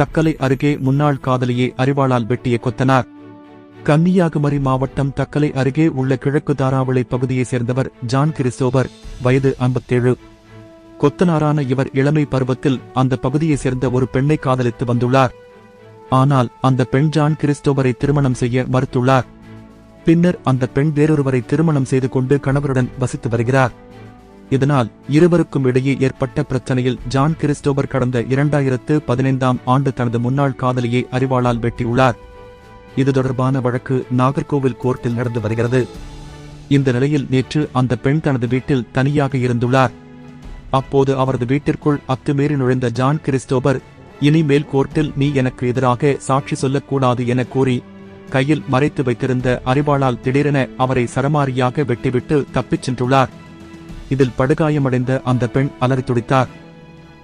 தக்கலை அருகே முன்னாள் காதலியை அறிவாளால் வெட்டிய கொத்தனார். கன்னியாகுமரி மாவட்டம் தக்கலை அருகே உள்ள கிழக்கு தாராவளை பகுதியைச் சேர்ந்தவர் ஜான் கிறிஸ்டோபர் வயது 57 கொத்தனாரான இவர் இளமை பருவத்தில் அந்த பகுதியைச் சேர்ந்த ஒரு பெண்ணை காதலித்து வந்துள்ளார். ஆனால் அந்த பெண் ஜான் கிறிஸ்டோபரை திருமணம் செய்ய மறுத்துள்ளார். பின்னர் அந்த பெண் வேறொருவரை திருமணம் செய்து கொண்டு கணவருடன் வசித்து வருகிறார். இதனால் இருவருக்கும் இடையே ஏற்பட்ட பிரச்சனையில் ஜான் கிறிஸ்டோபர் கடந்த இரண்டாயிரத்து பதினைந்தாம் ஆண்டு தனது முன்னாள் காதலியை அறிவாளால் வெட்டியுள்ளார். இது தொடர்பான வழக்கு நாகர்கோவில் கோர்ட்டில் நடந்து வருகிறது. இந்த நிலையில் நேற்று அந்த பெண் தனது வீட்டில் தனியாக இருந்துள்ளார். அப்போது அவரது வீட்டிற்குள் அத்துமீறி நுழைந்த ஜான் கிறிஸ்டோபர் இனிமேல் கோர்ட்டில் நீ எனக்கு எதிராக சாட்சி சொல்லக்கூடாது என கூறி கையில் மறைத்து வைத்திருந்த அறிவாளால் திடீரென அவரை சரமாரியாக வெட்டிவிட்டு தப்பிச் சென்றுள்ளார். இதில் படுகாயமடைந்த அந்த பெண் அலறி துடித்தார்.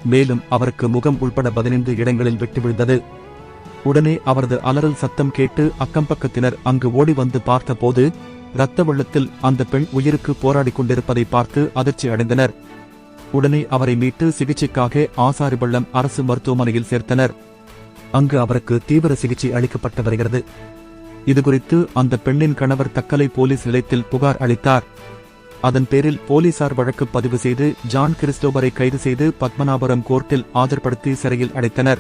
மேலும் அவருக்கு முகம் உள்பட பதினைந்து இடங்களில் வெட்டி விழுந்தது. உடனே அவரது அலறல் சத்தம் கேட்டு அக்கம்பக்கத்தினர் அங்கு ஓடி வந்து பார்த்தபோது இரத்த வெள்ளத்தில் அந்த பெண் உயிருக்கு போராடிக் கொண்டிருப்பதை பார்த்து அதிர்ச்சி அடைந்தனர். உடனே அவரை மீட்டு சிகிச்சைக்காக ஆசாரிபள்ளம் அரசு மருத்துவமனையில் சேர்த்தனர். அங்கு அவருக்கு தீவிர சிகிச்சை அளிக்கப்பட்டு வருகிறது. இதுகுறித்து அந்த பெண்ணின் கணவர் தக்கலை போலீஸ் நிலையத்தில் புகார் அளித்தார். அதன் பேரில் போலீசார் வழக்கு பதிவு செய்து ஜான் கிறிஸ்டோபரை கைது செய்து பத்மநாபுரம் கோர்ட்டில் ஆஜர்படுத்தி சிறையில் அடைத்தனர்.